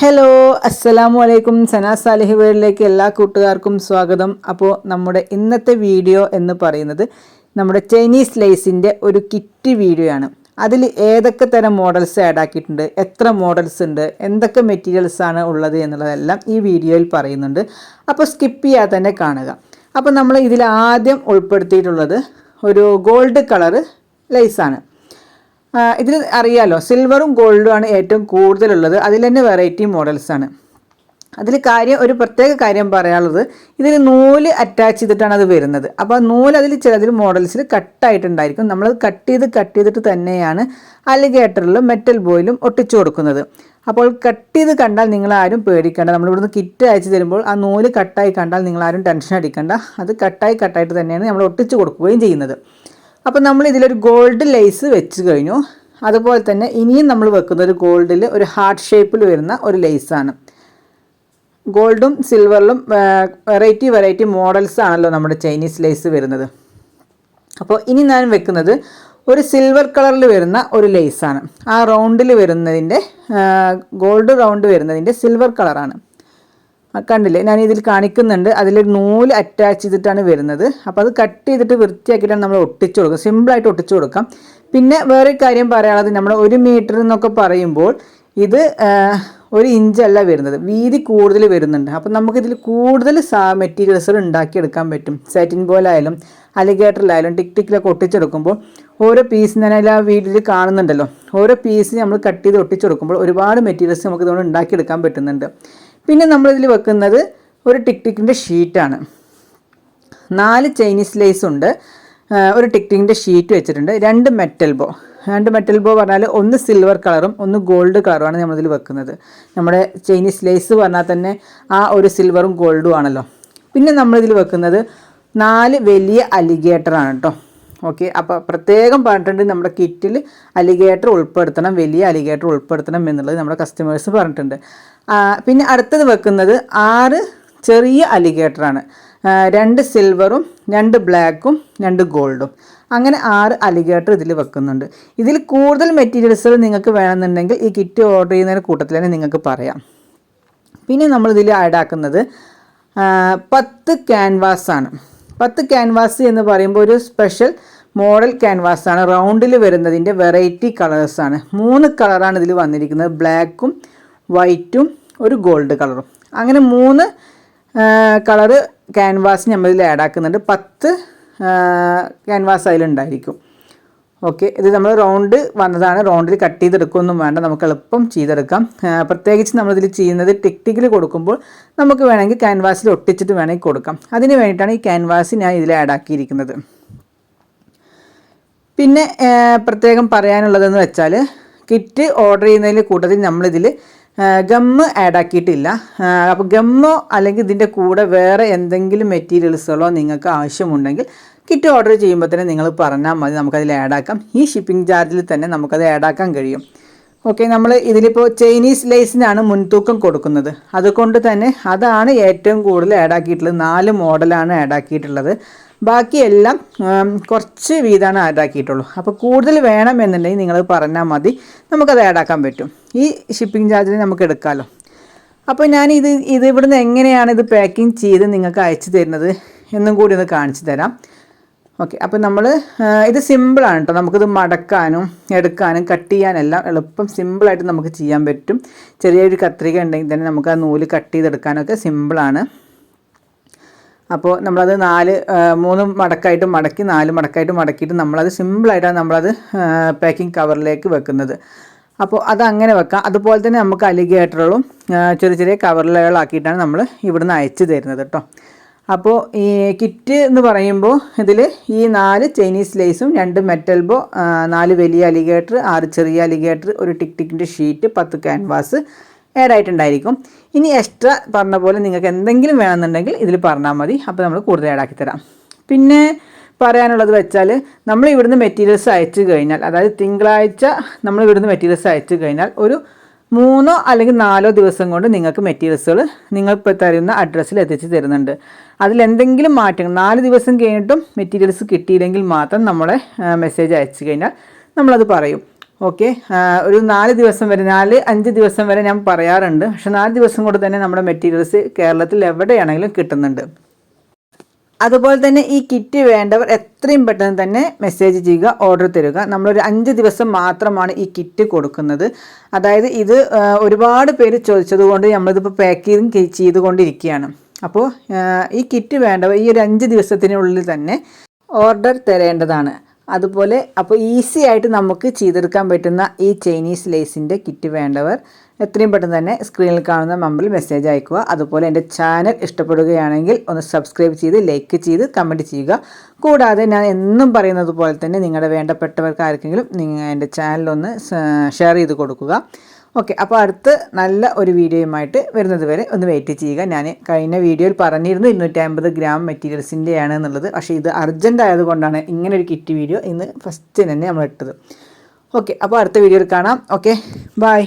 Hello അസ്സലാമു അലൈക്കും സന Salih വേർഡിലേക്ക് എല്ലാ കൂട്ടുകാർക്കും സ്വാഗതം. അപ്പോൾ നമ്മുടെ ഇന്നത്തെ വീഡിയോ എന്ന് പറയുന്നത് നമ്മുടെ ചൈനീസ് ലൈസിന്റെ ഒരു കിറ്റ് വീഡിയോ ആണ് അതിൽ ഏതൊക്കെ തരം മോഡൽസ് ആഡ് ആക്കിയിട്ടുണ്ട്? എത്ര മോഡൽസ് ഉണ്ട്? എന്തൊക്കെ മെറ്റീരിയൽസ് ആണ് ഉള്ളത് എന്നുള്ളതെല്ലാം ഈ വീഡിയോയിൽ പറയുന്നുണ്ട്. അപ്പോൾ സ്കിപ്പ് ചെയ്യാതെ തന്നെ കാണുക. അപ്പോൾ നമ്മൾ ഇതിൽ ആദ്യം ഉൾപ്പെടുത്തിയിട്ടുള്ളത് ഒരു ഗോൾഡ് കളറ് ലേസാണ് ഇതിൽ അറിയാലോ സിൽവറും ഗോൾഡും ആണ് ഏറ്റവും കൂടുതലുള്ളത്. അതിൽ തന്നെ വെറൈറ്റി മോഡൽസ് ആണ്. അതിൽ കാര്യം ഒരു പ്രത്യേക കാര്യം പറയാനുള്ളത് ഇതിൽ നൂൽ അറ്റാച്ച് ചെയ്തിട്ടാണ് അത് വരുന്നത്. അപ്പോൾ നൂൽ അതിൽ ചിലതിൽ മോഡൽസിൽ കട്ടായിട്ടുണ്ടായിരിക്കും നമ്മൾ കട്ട് ചെയ്ത് കട്ട് ചെയ്തിട്ട് തന്നെയാണ് അലിഗേറ്ററിലും മെറ്റൽ ബോയിലും ഒട്ടിച്ചു കൊടുക്കുന്നത്. അപ്പോൾ കട്ട് ചെയ്ത് കണ്ടാൽ നിങ്ങൾ ആരും പേടിക്കേണ്ട. നമ്മൾ ഇവിടുന്ന് കിറ്റ് അയച്ചു തരുമ്പോൾ ആ നൂൽ കട്ടായി കണ്ടാൽ നിങ്ങൾ ആരും ടെൻഷൻ അടിക്കേണ്ട. അത് കട്ടായി കട്ടായിട്ട് തന്നെയാണ് നമ്മൾ ഒട്ടിച്ചു കൊടുക്കുകയും ചെയ്യുന്നത്. അപ്പോൾ നമ്മൾ ഇതിലൊരു ഗോൾഡ് ലേസ് വെച്ച് കഴിഞ്ഞു. അതുപോലെ തന്നെ ഇനിയും നമ്മൾ വെക്കുന്ന ഒരു ഗോൾഡിൽ ഒരു ഹാർട്ട് ഷേപ്പിൽ വരുന്ന ഒരു ലേസാണ് ഗോൾഡും സിൽവറിലും വെറൈറ്റി വെറൈറ്റി മോഡൽസ് ആണല്ലോ നമ്മുടെ ചൈനീസ് ലേസ് വരുന്നത്. അപ്പോൾ ഇനി ഞാൻ വെക്കുന്നത് ഒരു സിൽവർ കളറിൽ വരുന്ന ഒരു ലേസാണ് ആ റൗണ്ടിൽ വരുന്നതിന്റെ ഗോൾഡ് റൗണ്ട് വരുന്നതിന്റെ സിൽവർ കളറാണ് കണ്ടില്ലേ? ഞാൻ ഇതിൽ കാണിക്കുന്നുണ്ട്. അതിൽ നൂൽ അറ്റാച്ച് ചെയ്തിട്ടാണ് വരുന്നത്. അപ്പോൾ അത് കട്ട് ചെയ്തിട്ട് വൃത്തിയാക്കിയിട്ടാണ് നമ്മൾ ഒട്ടിച്ചു കൊടുക്കുക. സിമ്പിളായിട്ട് ഒട്ടിച്ചു കൊടുക്കാം. പിന്നെ വേറെ കാര്യം പറയാനുള്ളത് നമ്മൾ ഒരു മീറ്റർ എന്നൊക്കെ പറയുമ്പോൾ ഇത് ഒരു ഇഞ്ചല്ല വരുന്നത്. വീതി കൂടുതൽ വരുന്നുണ്ട്. അപ്പം നമുക്കിതിൽ കൂടുതൽ സാ മെറ്റീരിയൽസുകൾ ഉണ്ടാക്കിയെടുക്കാൻ പറ്റും. സാറ്റിൻ പോലായാലും അലിഗേറ്ററിലായാലും ടിക് ടിക്കിലൊക്കെ ഒട്ടിച്ചെടുക്കുമ്പോൾ ഓരോ പീസ് ഞാൻ ആ വീട്ടിൽ കാണുന്നുണ്ടല്ലോ. ഓരോ പീസ് നമ്മൾ കട്ട് ചെയ്ത് ഒട്ടിച്ചെടുക്കുമ്പോൾ ഒരുപാട് മെറ്റീരിയൽസ് നമുക്ക് ഇതുകൊണ്ട് ഉണ്ടാക്കിയെടുക്കാൻ പറ്റുന്നുണ്ട്. പിന്നെ നമ്മളിതിൽ വെക്കുന്നത് ഒരു ടിക് ടിക്കിന്റെ ഷീറ്റാണ്. നാല് ചൈനീസ് ലേസ് ഉണ്ട്. ഒരു ടിക് ടിക്കിന്റെ ഷീറ്റ് വെച്ചിട്ടുണ്ട്. രണ്ട് മെറ്റൽ ബോ. രണ്ട് മെറ്റൽ ബോ പറഞ്ഞാൽ ഒന്ന് സിൽവർ കളറും ഒന്ന് ഗോൾഡ് കളറുമാണ് നമ്മളിതിൽ വെക്കുന്നത്. നമ്മുടെ ചൈനീസ് ലേസ് പറഞ്ഞാൽ തന്നെ ആ ഒരു സിൽവറും ഗോൾഡും ആണല്ലോ. പിന്നെ നമ്മളിതിൽ വെക്കുന്നത് നാല് വലിയ അലിഗേറ്ററാണ് കേട്ടോ. ഓക്കെ അപ്പോൾ പ്രത്യേകം പറഞ്ഞിട്ടുണ്ട് നമ്മുടെ കിറ്റിൽ അലിഗേറ്റർ ഉൾപ്പെടുത്തണം വലിയ അലിഗേറ്റർ ഉൾപ്പെടുത്തണം എന്നുള്ളത് നമ്മുടെ കസ്റ്റമേഴ്സ് പറഞ്ഞിട്ടുണ്ട്. പിന്നെ അടുത്തത് വെക്കുന്നത് ആറ് ചെറിയ അലിഗേറ്ററാണ് രണ്ട് സിൽവറും രണ്ട് ബ്ലാക്കും രണ്ട് ഗോൾഡും അങ്ങനെ ആറ് അലിഗേറ്റർ ഇതിൽ വെക്കുന്നുണ്ട്. ഇതിൽ കൂടുതൽ മെറ്റീരിയൽസുകൾ നിങ്ങൾക്ക് വേണമെന്നുണ്ടെങ്കിൽ ഈ കിറ്റ് ഓർഡർ ചെയ്യുന്നതിന് കൂട്ടത്തിൽ തന്നെ നിങ്ങൾക്ക് പറയാം. പിന്നെ നമ്മളിതിൽ ആഡ് ആഡാക്കുന്നത് പത്ത് ക്യാൻവാസാണ് പത്ത് ക്യാൻവാസ് എന്ന് പറയുമ്പോൾ ഒരു സ്പെഷ്യൽ മോഡൽ ക്യാൻവാസ് ആണ്. റൗണ്ടിൽ വരുന്നതിന്റെ വെറൈറ്റി കളേഴ്സാണ് മൂന്ന് കളറാണ് ഇതിൽ വന്നിരിക്കുന്നത്. ബ്ലാക്കും വൈറ്റും ഒരു ഗോൾഡ് കളറും അങ്ങനെ മൂന്ന് കളറ് ക്യാൻവാസ് നമ്മളിൽ ആഡ് ആക്കുന്നുണ്ട്. പത്ത് ക്യാൻവാസ് അതിലുണ്ടായിരിക്കും. ഓക്കെ ഇത് നമ്മൾ റൗണ്ട് വന്നതാണ്. റൗണ്ടിൽ കട്ട് ചെയ്തെടുക്കുകയൊന്നും വേണ്ട. നമുക്ക് എളുപ്പം ചെയ്തെടുക്കാം. പ്രത്യേകിച്ച് നമ്മളിതിൽ ചെയ്യുന്നത് ടിക്ടിക്കിൽ കൊടുക്കുമ്പോൾ നമുക്ക് വേണമെങ്കിൽ ക്യാൻവാസിൽ ഒട്ടിച്ചിട്ട് വേണമെങ്കിൽ കൊടുക്കാം. അതിന് വേണ്ടിയിട്ടാണ് ഈ ക്യാൻവാസ് ഞാൻ ഇതിൽ ആഡ് ആക്കിയിരിക്കുന്നത്. പിന്നെ പ്രത്യേകം പറയാനുള്ളതെന്ന് വെച്ചാൽ കിറ്റ് ഓർഡർ ചെയ്യുന്നതിൽ കൂട്ടത്തിൽ നമ്മളിതിൽ ഗമ്മ് ആഡ് ആക്കിയിട്ടില്ല. അപ്പോൾ ഗമ്മോ അല്ലെങ്കിൽ ഇതിന്റെ കൂടെ വേറെ എന്തെങ്കിലും മെറ്റീരിയൽസുകളോ നിങ്ങൾക്ക് ആവശ്യമുണ്ടെങ്കിൽ കിറ്റ് ഓർഡർ ചെയ്യുമ്പോൾ തന്നെ നിങ്ങൾ പറഞ്ഞാൽ മതി നമുക്കതിൽ ആഡ് ആക്കാം. ഈ ഷിപ്പിംഗ് ചാർജിൽ തന്നെ നമുക്കത് ആഡ് ആക്കാൻ കഴിയും. ഓക്കെ നമ്മൾ ഇതിലിപ്പോൾ ചൈനീസ് ലൈസിനാണ് മുൻതൂക്കം കൊടുക്കുന്നത്. അതുകൊണ്ട് തന്നെ അതാണ് ഏറ്റവും കൂടുതൽ ആഡ് ആക്കിയിട്ടുള്ളത്. നാല് മോഡലാണ് ആഡ് ആക്കിയിട്ടുള്ളത്. ബാക്കിയെല്ലാം കുറച്ച് വീതമാണ് ആഡ് ആക്കിയിട്ടുള്ളൂ. അപ്പോൾ കൂടുതൽ വേണം എന്നുണ്ടെങ്കിൽ നിങ്ങൾ പറഞ്ഞാൽ മതി. നമുക്കത് ആഡ് ആക്കാൻ പറ്റും. ഈ ഷിപ്പിംഗ് ചാർജിൽ നമുക്ക് എടുക്കാമല്ലോ അപ്പോൾ ഞാൻ ഇത് ഇത് ഇവിടുന്ന് എങ്ങനെയാണ് ഇത് പാക്കിംഗ് ചെയ്ത് നിങ്ങൾക്ക് അയച്ചു തരുന്നത്? എന്നും കൂടി ഒന്ന് കാണിച്ചു തരാം. ഓക്കെ അപ്പോൾ നമ്മൾ ഇത് സിമ്പിളാണ് കേട്ടോ നമുക്കിത് മടക്കാനും എടുക്കാനും കട്ട് ചെയ്യാനെല്ലാം എളുപ്പം സിമ്പിളായിട്ട് നമുക്ക് ചെയ്യാൻ പറ്റും. ചെറിയൊരു കത്രിക ഉണ്ടെങ്കിൽ തന്നെ നമുക്ക് ആ നൂൽ കട്ട് ചെയ്തെടുക്കാനൊക്കെ സിമ്പിളാണ്. അപ്പോൾ നമ്മളത് നാല് മൂന്ന് മടക്കായിട്ട് മടക്കി നാല് മടക്കായിട്ട് മടക്കിയിട്ട് നമ്മളത് സിമ്പിളായിട്ടാണ് നമ്മളത് പാക്കിംഗ് കവറിലേക്ക് വെക്കുന്നത്. അപ്പോൾ അത് അങ്ങനെ വെക്കാം. അതുപോലെ തന്നെ നമുക്ക് അലിഗേറ്ററുകളും ചെറിയ ചെറിയ കവറിലുകളാക്കിയിട്ടാണ് നമ്മൾ ഇവിടുന്ന് അയച്ചു തരുന്നത് കേട്ടോ അപ്പോൾ ഈ കിറ്റ് എന്ന് പറയുമ്പോൾ ഇതിൽ ഈ നാല് ചൈനീസ് ലേസും രണ്ട് മെറ്റൽ ബോ നാല് വലിയ അലിഗേറ്റർ ആറ് ചെറിയ അലിഗേറ്റർ ഒരു ടിക് ടിക്കിന്റെ ഷീറ്റ് പത്ത് ക്യാൻവാസ് ആഡ് ആയിട്ടുണ്ടായിരിക്കും. ഇനി എക്സ്ട്രാ പറഞ്ഞ പോലെ നിങ്ങൾക്ക് എന്തെങ്കിലും വേണമെന്നുണ്ടെങ്കിൽ ഇതിൽ പറഞ്ഞാൽ മതി. അപ്പോൾ നമ്മൾ കൂടുതൽ ആഡ് ആക്കി തരാം. പിന്നെ പറയാനുള്ളത് വെച്ചാൽ നമ്മൾ ഇവിടുന്ന് മെറ്റീരിയൽസ് അയച്ചു കഴിഞ്ഞാൽ അതായത് തിങ്കളാഴ്ച നമ്മൾ ഇവിടുന്ന് മെറ്റീരിയൽസ് അയച്ചു കഴിഞ്ഞാൽ ഒരു മൂന്നോ അല്ലെങ്കിൽ നാലോ ദിവസം കൊണ്ട് നിങ്ങൾക്ക് മെറ്റീരിയൽസുകൾ നിങ്ങൾ തരുന്ന അഡ്രസ്സിൽ എത്തിച്ച് തരുന്നുണ്ട്. അതിൽ എന്തെങ്കിലും മാറ്റങ്ങൾ നാല് ദിവസം കഴിഞ്ഞിട്ടും മെറ്റീരിയൽസ് കിട്ടിയില്ലെങ്കിൽ മാത്രം നമ്മളെ മെസ്സേജ് അയച്ചു കഴിഞ്ഞാൽ നമ്മളത് പറയും. ഓക്കെ ഒരു നാല് ദിവസം വരെ നാല് അഞ്ച് ദിവസം വരെ ഞാൻ പറയാറുണ്ട്. പക്ഷെ നാല് ദിവസം കൊണ്ട് തന്നെ നമ്മുടെ മെറ്റീരിയൽസ് കേരളത്തിൽ എവിടെയാണെങ്കിലും കിട്ടുന്നുണ്ട്. അതുപോലെ തന്നെ ഈ കിറ്റ് വേണ്ടവർ എത്രയും പെട്ടെന്ന് തന്നെ മെസ്സേജ് ചെയ്യുക ഓർഡർ തരിക. നമ്മളൊരു അഞ്ച് ദിവസം മാത്രമാണ് ഈ കിറ്റ് കൊടുക്കുന്നത്. അതായത് ഇത് ഒരുപാട് പേര് ചോദിച്ചതുകൊണ്ട് നമ്മളിതിപ്പോൾ പാക്കിങ് ചെയ്തുകൊണ്ടിരിക്കുകയാണ്. അപ്പോൾ ഈ കിറ്റ് വേണ്ടവർ ഈ ഒരു അഞ്ച് ദിവസത്തിനുള്ളിൽ തന്നെ ഓർഡർ തരേണ്ടതാണ്. അതുപോലെ അപ്പോൾ ഈസി ആയിട്ട് നമുക്ക് ചെയ്തെടുക്കാൻ പറ്റുന്ന ഈ ചൈനീസ് ലേസിന്റെ കിറ്റ് വേണ്ടവർ എത്രയും പെട്ടെന്ന് തന്നെ സ്ക്രീനിൽ കാണുന്ന നമ്പറിൽ മെസ്സേജ് അയക്കുക. അതുപോലെ എന്റെ ചാനൽ ഇഷ്ടപ്പെടുകയാണെങ്കിൽ ഒന്ന് സബ്സ്ക്രൈബ് ചെയ്ത് ലൈക്ക് ചെയ്ത് കമന്റ് ചെയ്യുക. കൂടാതെ ഞാൻ എന്നും പറയുന്നത് പോലെ തന്നെ നിങ്ങളുടെ വേണ്ടപ്പെട്ടവർക്ക് ആർക്കെങ്കിലും നിങ്ങൾ എന്റെ ചാനലൊന്ന് ഷെയർ ചെയ്ത് കൊടുക്കുക. ഓക്കെ അപ്പോൾ അടുത്ത് നല്ല ഒരു വീഡിയോയുമായിട്ട് വരുന്നത് വരെ ഒന്ന് വെയിറ്റ് ചെയ്യുക. ഞാൻ കഴിഞ്ഞ വീഡിയോയിൽ പറഞ്ഞിരുന്നു ഇരുന്നൂറ്റമ്പത് ഗ്രാം മെറ്റീരിയൽസിന്റെയാണ് എന്നുള്ളത്. പക്ഷേ ഇത് അർജന്റ് ആയതുകൊണ്ടാണ് ഇങ്ങനെ ഒരു കിറ്റ് വീഡിയോ ഇന്ന് ഫസ്റ്റ് തന്നെ നമ്മൾ ഇട്ടത്. ഓക്കെ അപ്പോൾ അടുത്ത വീഡിയോയിൽ കാണാം. Okay bye